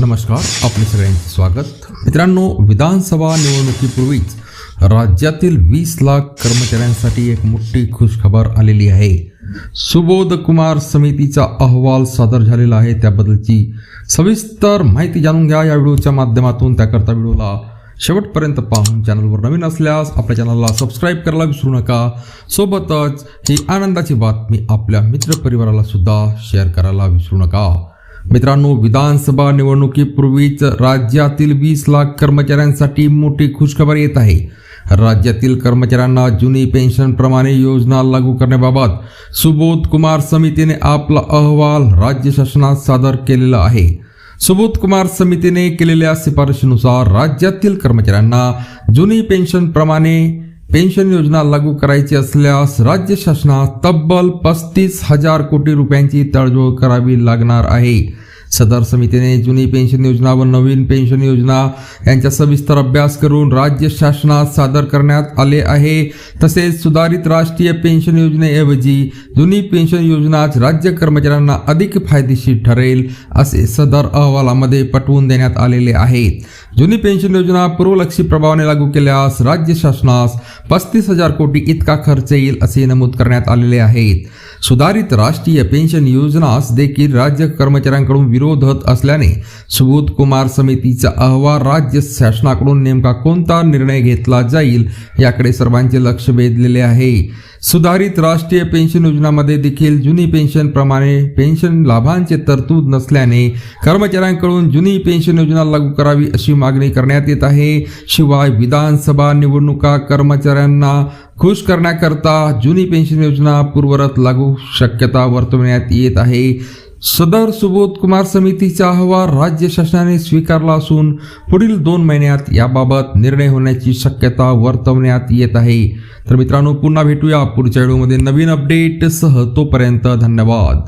नमस्कार आपले सगळ्यांचे स्वागत. मित्रांनो विधानसभा निवडणुकीपूर्वीच राज्यातील वीस लाख कर्मचाऱ्यांसाठी एक मोठी खुशखबर आलेली आहे. सुबोध कुमार समितीचा अहवाल सादर झालेला आहे. त्याबद्दलची सविस्तर माहिती जाणून घ्या या व्हिडिओच्या माध्यमातून. त्याकरता व्हिडिओला शेवटपर्यंत पाहून चॅनलवर नवीन असल्यास आपल्या चॅनलला सबस्क्राईब करायला विसरू नका. सोबतच ही आनंदाची बातमी आपल्या मित्रपरिवाराला सुद्धा शेअर करायला विसरू नका. मित्रांनो विधानसभा निवडणुकीपूर्वीच राज्यातील वीस लाख कर्मचाऱ्यांसाठी मोठी खुशखबर येत आहे. राज्यातील कर्मचाऱ्यांना जुनी पेन्शनप्रमाणे योजना लागू करण्याबाबत सुबोध कुमार समितीने आपला अहवाल राज्य शासनात सादर केलेला आहे. सुबोध कुमार समितीने केलेल्या शिफारशीनुसार राज्यातील कर्मचाऱ्यांना जुनी पेन्शनप्रमाणे पेन्शन योजना लागू करायची असल्यास राज्य शासनात तब्बल पस्तीस हजार कोटी रुपयांची तडजोड करावी लागणार आहे. सदर समितीने जुनी पेन्शन योजना व नवीन पेन्शन योजना यांचा सविस्तर अभ्यास करून राज्य शासनात सादर करण्यात आले आहे. तसेच सुधारित राष्ट्रीय पेन्शन योजनेऐवजी जुनी पेन्शन योजनाच राज्य कर्मचाऱ्यांना अधिक फायदेशीर ठरेल असे सदर अहवालामध्ये पटवून देण्यात आलेले आहे. जुनी पेन्शन योजना पूर्वलक्षी प्रभावाने लागू केल्यास राज्य शासनास पस्तीस हजार कोटी इतका खर्च येईल असे नमूद करण्यात आलेले आहे सुधारित राष्ट्रीय पेन्शन योजनास देखील राज्य कर्मचाऱ्यांकडून विरोध होत असल्याने सुबोध कुमार समितीचा अहवाल राज्य शासनाकडून नेमका कोणता निर्णय घेतला जाईल याकडे सर्वांचे लक्ष वेधलेले आहे. सुधारित राष्ट्रीय पेन्शन योजनामध्ये देखील जुनी पेन्शनप्रमाणे पेन्शन लाभांचे तरतूद नसल्याने कर्मचाऱ्यांकडून जुनी पेन्शन योजना लागू करावी अशी मागणी करण्यात येत आहे. शिवाय विधानसभा निवडणुका कर्मचारी कर्मचाऱ्यांना खुश करण्याकरता जुनी पेन्शन योजना पूर्वरत लागू शक्यता वर्तवण्यात येत आहे. सदर सुबोध कुमार समितीचा अहवाल राज्य शासनाने स्वीकारला असून पुढील दोन महिन्यात याबाबत निर्णय होण्याची शक्यता वर्तवण्यात येत आहे. तर मित्रांनो पुन्हा भेटूया पुढच्या व्हिडिओमध्ये. नवीन अपडेटसह तोपर्यंत धन्यवाद.